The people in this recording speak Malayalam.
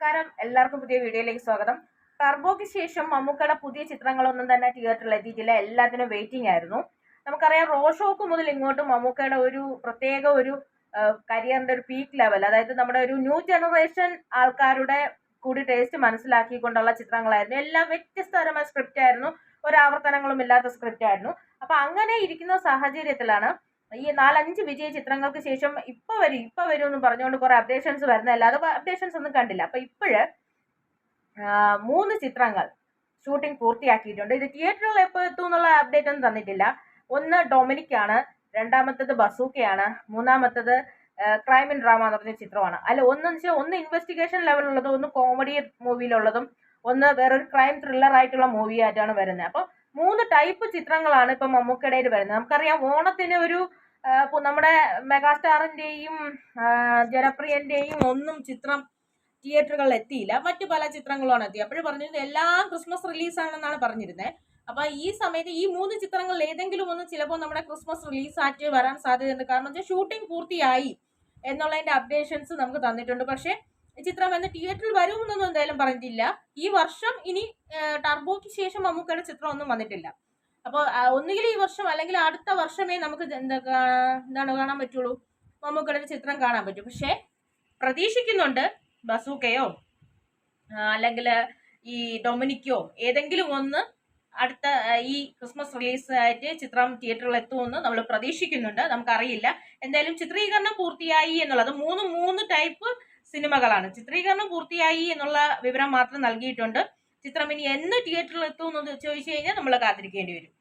നമസ്കാരം. എല്ലാവർക്കും പുതിയ വീഡിയോയിലേക്ക് സ്വാഗതം. ടർബോയ്ക്ക് ശേഷം മമ്മൂക്കയുടെ പുതിയ ചിത്രങ്ങളൊന്നും തന്നെ തിയേറ്ററിൽ എത്തിയിട്ടില്ല. എല്ലാത്തിനും വെയിറ്റിംഗ് ആയിരുന്നു. നമുക്കറിയാം റോഷോക്ക് മുതൽ ഇങ്ങോട്ട് മമ്മൂക്കയുടെ ഒരു പ്രത്യേക ഒരു കരിയറിന്റെ ഒരു പീക്ക് ലെവൽ അതായത് നമ്മുടെ ഒരു ന്യൂ ജനറേഷൻ ആൾക്കാരുടെ കൂടി ടേസ്റ്റ് മനസ്സിലാക്കിക്കൊണ്ടുള്ള ചിത്രങ്ങളായിരുന്നു. എല്ലാം വ്യത്യസ്തതരമായ സ്ക്രിപ്റ്റ് ആയിരുന്നു. ഒരാവർത്തനങ്ങളും ഇല്ലാത്ത സ്ക്രിപ്റ്റ് ആയിരുന്നു. അപ്പൊ അങ്ങനെ ഇരിക്കുന്ന സാഹചര്യത്തിലാണ് ഈ നാലഞ്ച് വിജയ ചിത്രങ്ങൾക്ക് ശേഷം ഇപ്പൊ വരും ഇപ്പൊ വരും എന്ന് പറഞ്ഞുകൊണ്ട് കുറെ അപ്ഡേഷൻസ് വരുന്നതല്ല അത് അപ്ഡേഷൻസ് ഒന്നും കണ്ടില്ല. അപ്പൊ ഇപ്പോഴ് മൂന്ന് ചിത്രങ്ങൾ ഷൂട്ടിംഗ് പൂർത്തിയാക്കിയിട്ടുണ്ട്. ഇത് തിയേറ്ററിൽ എപ്പോൾ എത്തും എന്നുള്ള അപ്ഡേറ്റ് ഒന്നും തന്നിട്ടില്ല. ഒന്ന് ഡൊമിനിക് ആണ് രണ്ടാമത്തത് ബസൂക്കയാണ് മൂന്നാമത്തത് ക്രൈം ആൻഡ് ഡ്രാമ എന്ന് പറഞ്ഞ ചിത്രമാണ്. അല്ല ഒന്നെന്ന് വെച്ചാൽ ഒന്ന് ഇൻവെസ്റ്റിഗേഷൻ ലെവലുള്ളതും ഒന്ന് കോമഡി മൂവിയിലുള്ളതും ഒന്ന് വേറൊരു ക്രൈം ത്രില്ലർ ആയിട്ടുള്ള മൂവി ആയിട്ടാണ് വരുന്നത്. അപ്പോൾ മൂന്ന് ടൈപ്പ് ചിത്രങ്ങളാണ് ഇപ്പൊ മമ്മൂക്കടയിൽ വരുന്നത്. നമുക്കറിയാം ഓണത്തിന് ഒരു നമ്മുടെ മെഗാസ്റ്റാറിന്റെയും ജനപ്രിയന്റെയും ഒന്നും ചിത്രം തിയേറ്ററുകളിൽ എത്തിയില്ല. മറ്റു പല ചിത്രങ്ങളാണ് എത്തി അപ്പോഴും പറഞ്ഞിരുന്നത് എല്ലാം ക്രിസ്മസ് റിലീസാണെന്നാണ് പറഞ്ഞിരുന്നത് അപ്പൊ ഈ സമയത്ത് ഈ മൂന്ന് ചിത്രങ്ങളിൽ ഏതെങ്കിലും ഒന്ന് ചിലപ്പോൾ നമ്മുടെ ക്രിസ്മസ് റിലീസ് റിലീസായിട്ട് വരാൻ സാധ്യതയുണ്ട്. കാരണം വെച്ചാൽ ഷൂട്ടിംഗ് പൂർത്തിയായി എന്നുള്ളതിന്റെ അപ്ഡേഷൻസ് നമുക്ക് തന്നിട്ടുണ്ട്. പക്ഷേ ചിത്രം എന്ന് തിയേറ്ററിൽ വരുമെന്നൊന്നും എന്തായാലും പറഞ്ഞിട്ടില്ല. ഈ വർഷം ഇനി ടർബോയ്ക്ക് ശേഷം മമ്മൂക്കയുടെ ചിത്രം ഒന്നും വന്നിട്ടില്ല അപ്പോൾ ഒന്നുകിൽ ഈ വർഷം അല്ലെങ്കിൽ അടുത്ത വർഷമേ നമുക്ക് എന്താ എന്താണ് കാണാൻ പറ്റുള്ളൂ? മമ്മൂക്കയുടെ ചിത്രം കാണാൻ പറ്റും. പക്ഷേ പ്രതീക്ഷിക്കുന്നുണ്ട് ബസൂക്കയോ അല്ലെങ്കിൽ ഈ ഡൊമിനിക്കോ ഏതെങ്കിലും ഒന്ന് അടുത്ത ഈ ക്രിസ്മസ് റിലീസ് ആയിട്ട് ചിത്രം തിയേറ്ററിൽ എത്തുമെന്ന് നമ്മൾ പ്രതീക്ഷിക്കുന്നുണ്ട്. നമുക്കറിയില്ല. എന്തായാലും ചിത്രീകരണം പൂർത്തിയായി എന്നുള്ളത് മൂന്ന് മൂന്ന് ടൈപ്പ് സിനിമകളാണ്. ചിത്രീകരണം പൂർത്തിയായി എന്നുള്ള വിവരം മാത്രം നൽകിയിട്ടുണ്ട്. ചിത്രം ഇനി എന്ന് തിയേറ്ററിൽ എത്തുമെന്ന് ചോദിച്ചു കഴിഞ്ഞാൽ നമ്മൾ കാത്തിരിക്കേണ്ടി വരും.